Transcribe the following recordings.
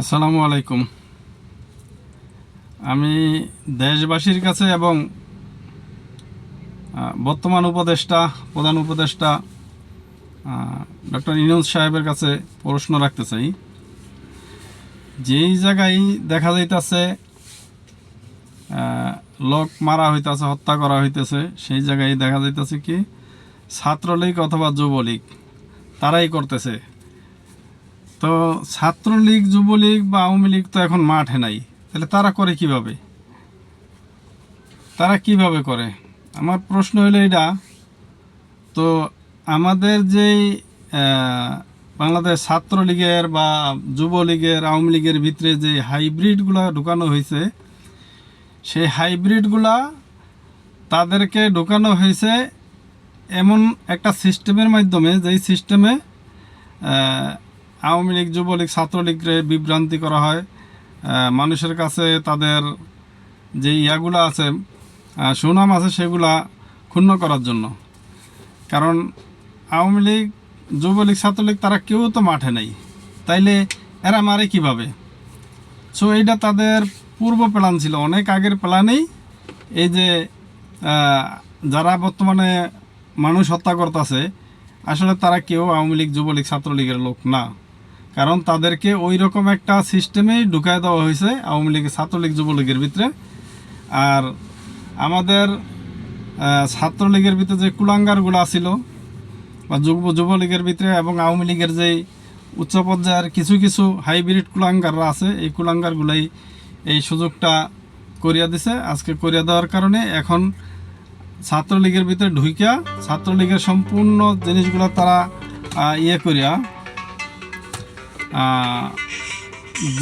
আসসালামু আলাইকুম। আমি দেশবাসীর কাছে এবং বর্তমান উপদেষ্টা, প্রধান উপদেষ্টা ডক্টর ইনুজ সাহেবের কাছে প্রশ্ন রাখতে চাই। যেই জায়গায় দেখা যাইতেছে লোক মারা হইতেছে, হত্যা করা হইতেছে, সেই জায়গায় দেখা যাইতেছে কি, ছাত্রলীগ অথবা যুবলীগ, তারাই করতেছে। তো ছাত্রলীগ, যুবলীগ বা আওয়ামী লীগ তো এখন মাঠে নাই। তাহলে তারা করে কীভাবে? তারা কীভাবে করে? আমার প্রশ্ন হলো এটা তো আমাদের যেই বাংলাদেশ ছাত্রলীগের বা যুবলীগের, আওয়ামী লীগের ভিতরে যে হাইব্রিডগুলো ঢুকানো হয়েছে, সেই হাইব্রিডগুলা তাদেরকে ঢুকানো হয়েছে এমন একটা সিস্টেমের মাধ্যমে, যেই সিস্টেমে আওয়ামী লীগ, যুবলীগ, ছাত্রলীগকে বিভ্রান্তি করা হয়। মানুষের কাছে তাদের যে ইয়াগুলো আছে সুনাম আছে, সেগুলা ক্ষুণ্ণ করার জন্য। কারণ আওয়ামী লীগ, যুবলীগ, ছাত্রলীগ তারা কেউ তো মাঠে নেই। তাইলে এরা মারে কীভাবে? সো এইটা তাদের পূর্ব প্ল্যান ছিল। অনেক আগের প্ল্যানেই এই যে যারা বর্তমানে মানুষ হত্যা করতেছে, আসলে তারা কেউ আওয়ামী লীগ, যুবলীগ, ছাত্রলীগের লোক না। কারণ তাদেরকে ওই রকম একটা সিস্টেমেই ঢুকায় দেওয়া হয়েছে আওয়ামী লীগ, ছাত্রলীগ, যুবলীগের ভিতরে। আর আমাদের ছাত্রলীগের ভিতরে যে কুলাঙ্গারগুলো ছিল বা যুব, যুবলীগের ভিতরে এবং আওয়ামী লীগের যেই উচ্চ পর্যায়ের কিছু কিছু হাইব্রিড কুলাঙ্গাররা আছে, এই কুলাঙ্গারগুলাই এই সুযোগটা করিয়া দিছে। আজকে করিয়া দেওয়ার কারণে এখন ছাত্রলীগের ভিতরে ঢুইকা, ছাত্রলীগের সম্পূর্ণ জিনিসগুলো তারা ইয়ে করিয়া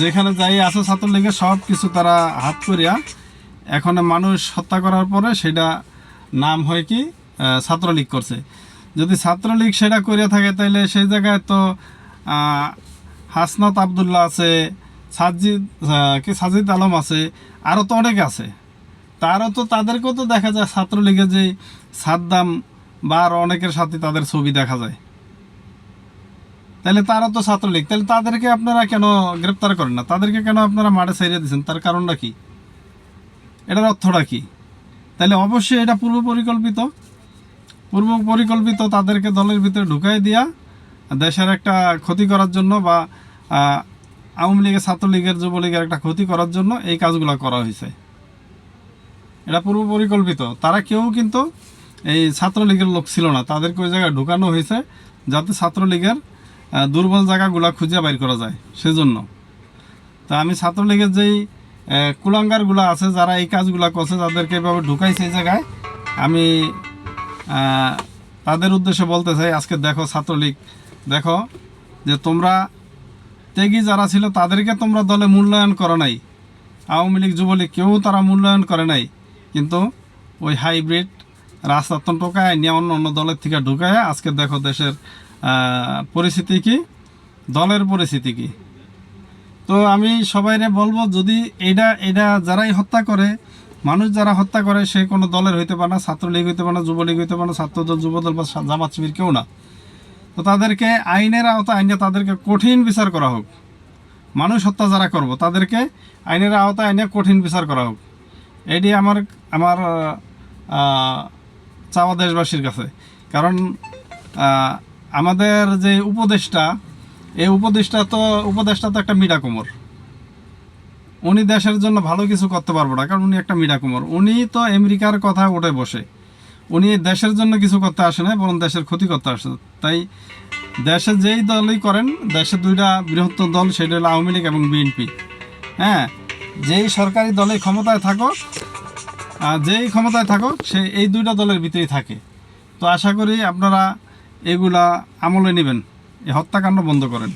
যেখানে যাই আছে ছাত্রলীগের সব কিছু তারা হাত করিয়া এখন মানুষ হত্যা করার পরে সেটা নাম হয় কি ছাত্রলীগ করছে। যদি ছাত্রলীগ সেটা করিয়া থাকে তাহলে সেই জায়গায় তো হাসনাত আবদুল্লাহ আছে সাজিদ কি সাজিদ আলম আছে আরও তো অনেক আছে। তারও তো তাদেরকেও তো দেখা যায় ছাত্রলীগের যে সাদ্দাম বা আরও অনেকের সাথে তাদের ছবি দেখা যায়। তাহলে তারা তো ছাত্রলীগ। তাহলে তাদেরকে আপনারা কেন গ্রেপ্তার করেন না? তাদেরকে কেন আপনারা মাঠে ছেড়ে দিয়েছেন? তার কারণটা কি? এটার অর্থটা কি? তাহলে অবশ্যই এটা পূর্ব পরিকল্পিত। পূর্ব পরিকল্পিত তাদেরকে দলের ভিতরে ঢুকাই দিয়া দেশের একটা ক্ষতি করার জন্য বা আওয়ামী লীগের ছাত্রলীগের, যুবলীগের একটা ক্ষতি করার জন্য এই কাজগুলো করা হয়েছে। এটা পূর্ব পরিকল্পিত। তারা কেউ কিন্তু এই ছাত্রলীগের লোক ছিল না। তাদেরকে ওই জায়গায় ঢুকানো হয়েছে যাতে ছাত্রলীগের দুর্বল জায়গাগুলো খুঁজে বাইর করা যায়, সেজন্য। তা আমি ছাত্রলীগের যেই কুলাঙ্গারগুলো আছে, যারা এই কাজগুলো করছে, তাদেরকে এভাবে ঢুকাই সেই জায়গায়। আমি তাদের উদ্দেশ্যে বলতে চাই, আজকে দেখো ছাত্রলীগ, দেখো যে তোমরা ত্যাগী যারা ছিল, তাদেরকে তোমরা দলে মূল্যায়ন করো নাই। আওয়ামী লীগ, যুবলীগ, কেউ তারা মূল্যায়ন করে নাই। কিন্তু ওই হাইব্রিড টোকায় নিয়ে অন্য অন্য দলের থেকে ঢুকায় আজকে দেখো দেশের পরিস্থিতি কি? দলের পরিস্থিতি কি? তো আমি সবাইরে বলব, যদি এটা এটা যারাই হত্যা করে, মানুষ যারা হত্যা করে, সে কোনো দলের হইতে পারে না, ছাত্রলীগ হইতে পারে না, যুবলীগ হইতে পারে না, ছাত্রদল, যুবদল বা জামাত শিবির কেউ না। তো তাদেরকে আইনের আওতায় আইনে তাদেরকে কঠিন বিচার করা হোক। মানুষ হত্যা যারা করব, তাদেরকে আইনের আওতায় আইনে কঠিন বিচার করা হোক। এটি আমার আমার চাওয়া দেশবাসীর কাছে। কারণ আমাদের যে উপদেষ্টা, এই উপদেষ্টা তো উপদেষ্টা তো একটা মিডা কুমোর উনি দেশের জন্য ভালো কিছু করতে পারব না, কারণ উনি একটা মিডা কুমোর উনি তো আমেরিকার কথা ওঠে বসে। উনি দেশের জন্য কিছু করতে আসে না বরং দেশের ক্ষতি করতে আসে। তাই দেশে যেই দলই করেন দেশের দুইটা বৃহত্তর দল, সেটা হলো আওয়ামী লীগ এবং বিএনপি। হ্যাঁ যেই সরকারি দলে ক্ষমতায় থাকো আর যেই ক্ষমতায় থাকো সে এই দুইটা দলের ভিতরেই থাকে। তো আশা করি আপনারা এগুলা আমলে নেবেন এই হত্যাকাণ্ড বন্ধ করেন।